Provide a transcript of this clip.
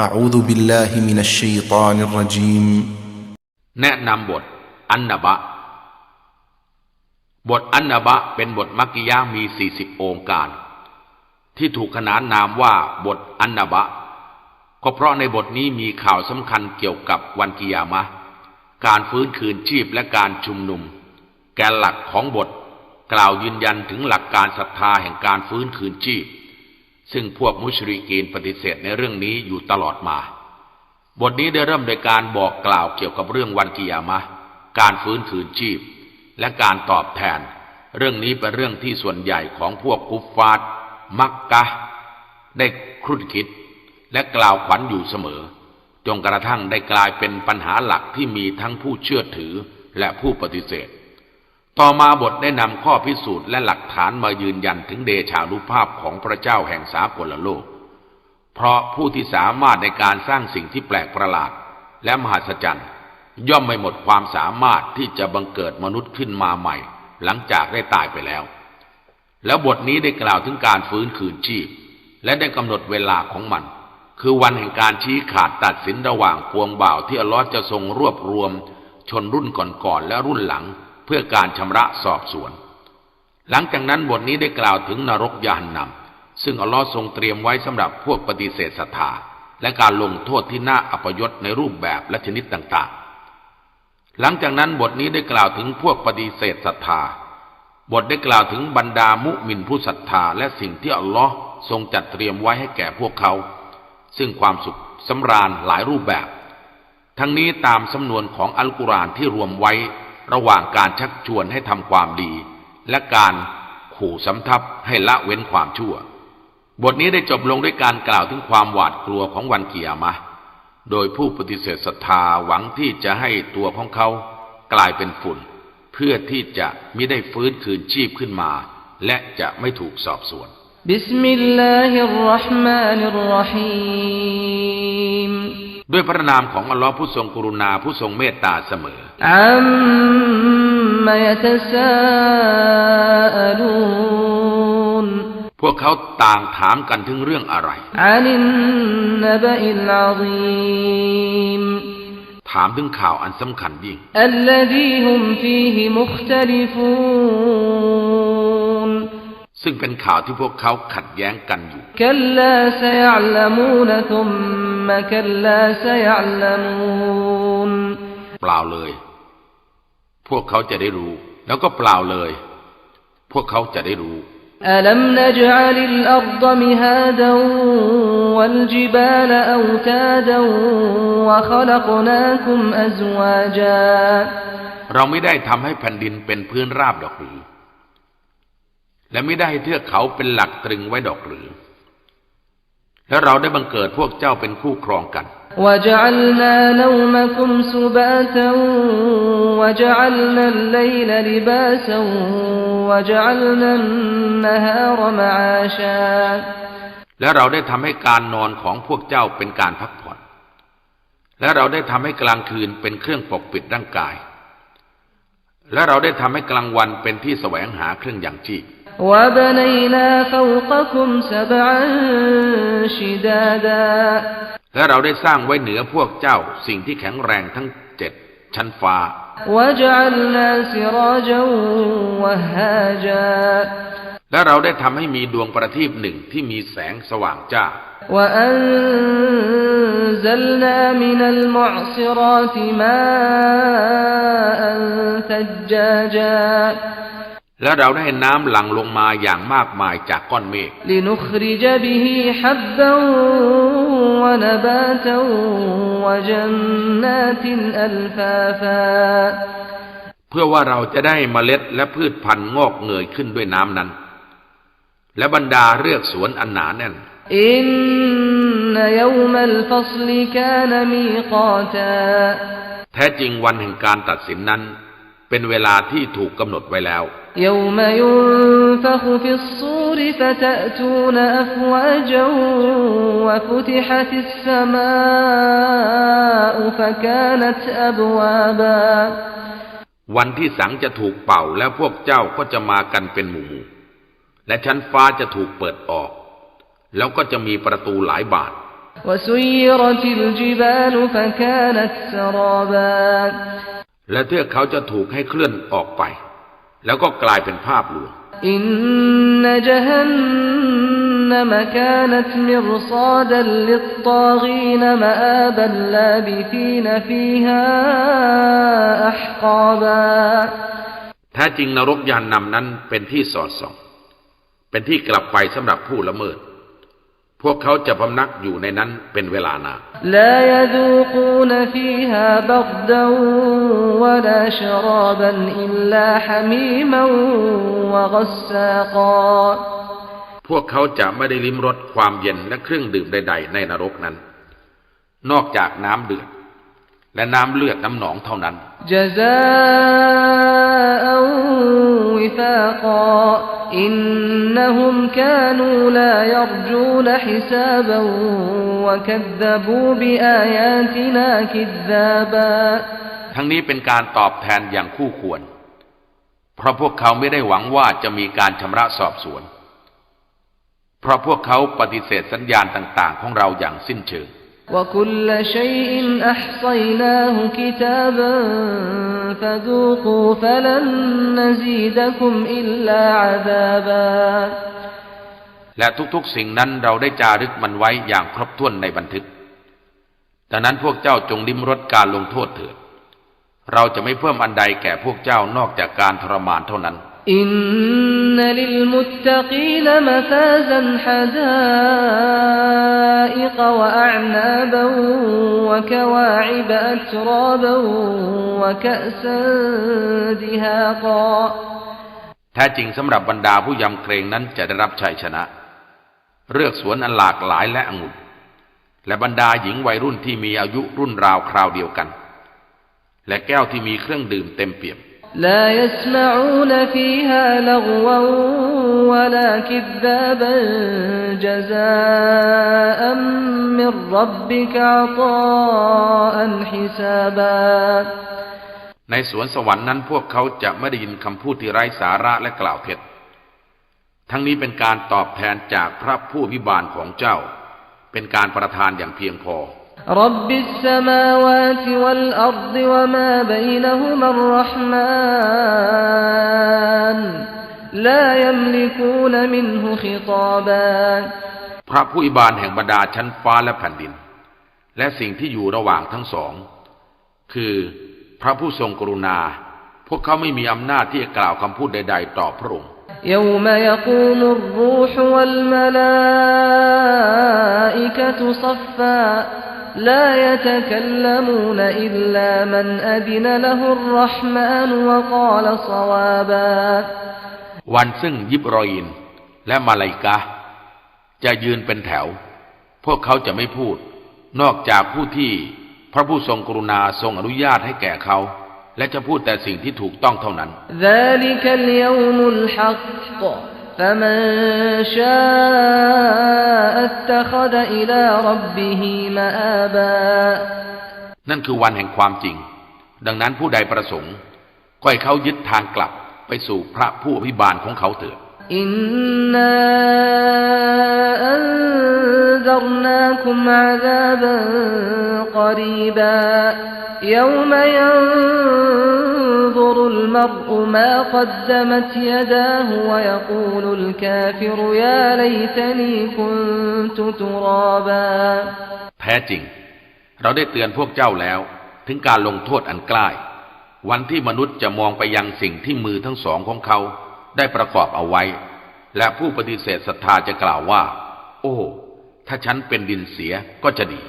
أعوذ بالله من الشيطان الرجيم แนะนำบทอันนบะ บทอันนบะเป็นบทมักกิยะห์มี 40 องค์การ ที่ถูกขนานนามว่าบทอันนบะ ก็เพราะในบทนี้มีข่าวสำคัญเกี่ยวกับวันกิยามะห์การฟื้นคืนชีพและการชุมนุม แกนหลักของบทกล่าวยืนยันถึงหลักการศรัทธาแห่งการฟื้นคืนชีพ ซึ่งพวกมุชริกีนปฏิเสธในเรื่องนี้อยู่ตลอดมา บทนี้ได้เริ่มโดยการบอกกล่าวเกี่ยวกับเรื่องวันกิยามะ การฟื้นคืนชีพ และการตอบแทน เรื่องนี้เป็นเรื่องที่ส่วนใหญ่ของพวกกุฟฟาร์มักกะ ได้ครุ่นคิด และกล่าวขวัญอยู่เสมอ จนกระทั่งได้กลายเป็นปัญหาหลักที่มีทั้งผู้เชื่อถือและผู้ปฏิเสธ ต่อมาบทได้นำข้อพิสูจน์และหลักฐานมายืนยันถึงเดชานุภาพของพระเจ้าแห่งสากลโลก เพราะผู้ที่สามารถในการสร้างสิ่งที่แปลกประหลาด และมหัศจรรย์ ย่อมไม่หมดความสามารถที่จะบังเกิดมนุษย์ขึ้นมาใหม่ หลังจากได้ตายไปแล้ว แล้วบทนี้ได้กล่าวถึงการฟื้นคืนชีพ และได้กำหนดเวลาของมัน คือวันแห่งการชี้ขาดตัดสินระหว่างพวงบ่าวที่อัลลอฮ์จะทรงรวบรวม ชนรุ่นก่อนๆและรุ่นหลัง พื่อการชำระสอบสวน หลังจากนั้นบทนี้ได้กล่าวถึงนรกยานนำซึ่งอัลลอฮ์ทรงเตรียมไว้สำหรับพวกปฏิเสธศรัทธาและการลงโทษที่น่าอัปยศในรูปแบบและชนิดต่างๆ หลังจากนั้นบทนี้ได้กล่าวถึงพวกปฏิเสธศรัทธา บทได้กล่าวถึงบรรดามุมินผู้ศรัทธาและสิ่งที่อัลลอฮ์ทรงจัดเตรียมไว้ให้แก่พวกเขา ซึ่งความสุขสำราญหลายรูปแบบ ทั้งนี้ตามสำนวนของอัลกุรอานที่รวมไว้ ระหว่างการชักชวนให้ทำความดี และการขู่สำทับให้ละเว้นความชั่ว บทนี้ได้จบลงด้วยการกล่าวถึงความหวาดกลัวของวันเกียรมะ โดยผู้ปฏิเสธศรัทธาหวังที่จะให้ตัวของเขากลายเป็นฝุ่น เพื่อที่จะมิได้ฟื้นคืนชีพขึ้นมา และจะไม่ถูกสอบสวนบิสมิลลาฮิรราะห์มานิรรฮีม ด้วยพระนามของอัลลอฮ์ผู้ทรงกรุณาผู้ทรงเมตตาเสมออัมมายตสาลูนพวกเขาต่างถามกันถึงเรื่องอะไรอานนนบอิลอาซีมถามถึงข่าวอันสำคัญยิ่งอัลลซีฮุมฟีฮิมุคตลิฟูนซึ่งเป็นข่าวที่พวกเขาขัดแย้งกันอยู่กัลลาซยะลมูนทุม ثم كلا سيعلمون เปล่าเลย พวกเขาจะได้รู้ แล้วก็เปล่าเลย พวกเขาจะได้รู้ ألم نجعل الأرض مهادا والجبال أوتادا وخلقناكم أزواجا เราไม่ได้ทำให้แผ่นดินเป็นพื้นราบดอกหรือ และไม่ได้ให้เทือกเขาเป็นหลักตรึงไว้ดอกหรือ และเราได้บังเกิดพวกเจ้าเป็นคู่ครองกัน และเราได้ทำให้การนอนของพวกเจ้าเป็นการพักผ่อน และเราได้ทำให้กลางคืนเป็นเครื่องปกปิดร่างกาย และเราได้ทำให้กลางวันเป็นที่แสวงหาเครื่องอย่างชีพ وبنينا فوقكم سبعا شدادا และเราได้สร้างไว้เหนือพวกเจ้าสิ่งที่แข็งแรงทั้งเจ็ดชั้นฟ้า وجعلنا سراجا وهاجا และเราได้ทำให้มีดวงประทีปหนึ่งที่มีแสงสว่างจ้า وأنزلنا من المعصرات ماء ثجاجا และเราได้น้ำหลั่งลงมาอย่างมากมายจากก้อนเมฆเพื่อว่าเราจะได้เมล็ดและพืชพันธุ์งอกเงยขึ้นด้วยน้ำนั้น และบรรดาเรือกสวนอันหนาแน่นอินนยวมัลฟัศลิกานมีกาตาแท้จริงวันแห่งการตัดสินนั้น เป็นเวลาที่ถูกกำหนดไว้แล้ว يوم ينفخ في الصور فتأتون أفواجا وفتحت السماء فكانت أبوابا วันที่สังจะถูกเป่าแล้วพวกเจ้าก็จะมากันเป็นหมู่ ๆ และชั้นฟ้าจะถูกเปิดออก แล้วก็จะมีประตูหลายบาน وسيرت الجبال فكانت سرابا และเทือกเขาจะถูกให้เคลื่อนออกไป แล้วก็กลายเป็นภาพลวงอินนจฮันนมกานตมิรซาดัลลิตตากีนมาอาบัลลาบิฟีนฟีฮาอัพกาบาแท้จริงนรกยานนำนั้นเป็นที่สอดส่อง เป็นที่กลับไปสำหรับผู้ละเมิด พวกเขาจะพำนักอยู่ในนั้นเป็นเวลานาน لا يذوقون فيها بردا ولا شرابا إلا حميما وغساقا พวกเขาจะไม่ได้ลิ้มรสความเย็นและเครื่องดื่มใด ๆ ในนรกนั้น นอกจากน้ำเดือด และน้ำเลือดน้ำหนองเท่านั้น جزاء وفاقا إنهم كانوا لا يرجون حسابا وكذبوا بآياتنا كذابا ทั้งนี้เป็นการตอบแทนอย่างคู่ควร เพราะพวกเขาไม่ได้หวังว่าจะมีการชำระสอบสวน เพราะพวกเขาปฏิเสธสัญญาณต่างๆ ของเราอย่างสิ้นเชิง وكل شيء أحصيناه كتابا فذوقوا فلن نزيدكم إلا عذابا และทุกๆ สิ่งนั้นเราได้จารึกมันไว้อย่างครบถ้วนในบันทึก ดังนั้นพวกเจ้าจงลิ้มรสการลงโทษเถิด เราจะไม่เพิ่มอันใดแก่พวกเจ้านอกจากการทรมานเท่านั้น อินนลิลมุตตะกีนมะฟาซันฮะดาอิกวะอานาบวะกวาอิบอัตราบวะกะซันดิฮากาแท้จริงสำหรับบรรดาผู้ยำเกรงนั้นจะได้รับชัยชนะเรื่องสวนอันหลากหลายและองุ่นและบรรดาหญิงวัยรุ่นที่มีอายุรุ่นราวคราวเดียวกัน และแก้วที่มีเครื่องดื่มเต็มเปี่ยม لا يسمعون فيها لغوا ولا كذابا جزاء من ربك عطاء حسابا ในสวนสวรรค์นั้นพวกเขาจะไม่ได้ยินคำพูดที่ไร้สาระและกล่าวเท็จ ทั้งนี้เป็นการตอบแทนจากพระผู้พิบาลของเจ้า เป็นการประทานอย่างเพียงพอ رب السماوات والأرض وما بينهما الرحمن لا يملكون منه خطابا พระผู้พิบาลแห่งบรรดาชั้นฟ้าและแผ่นดิน และสิ่งที่อยู่ระหว่างทั้งสอง คือพระผู้ทรงกรุณา พวกเขาไม่มีอำนาจที่จะกล่าวคำพูดใด ๆ ต่อพระองค์ يوم يقوم الروح والملائكة صفا لا يتكلمون إلا من أذن له الرحمن وقال صوابا วันซึ่งยิบรอยินและมาลายกะห์จะยืนเป็นแถว พวกเขาจะไม่พูด นอกจากผู้ที่พระผู้ทรงกรุณาทรงอนุญาตให้แก่เขา และจะพูดแต่สิ่งที่ถูกต้องเท่านั้น ذلك اليوم الحق فمن شاء اتخذ إلى ربه مآبا นั่นคือวันแห่งความจริง ดังนั้นผู้ใดประสงค์ก็ให้เขายึดทางกลับไปสู่พระผู้อภิบาลของเขาเถิด إنا أنذرناكم عذابا قريبا يوم ينظر المرء ما قدمت يداه ويقول الكافر يا ليتني كنت ترابا แท้จริง เราได้เตือนพวกเจ้าแล้ว ถึงการลงโทษอันใกล้ วันที่มนุษย์จะมองไปยังสิ่งที่มือทั้งสองของเขา ได้ประกอบเอาไว้ และผู้ปฏิเสธศรัทธาจะกล่าวว่า โอ้ ถ้าฉันเป็นดินเสียก็จะดี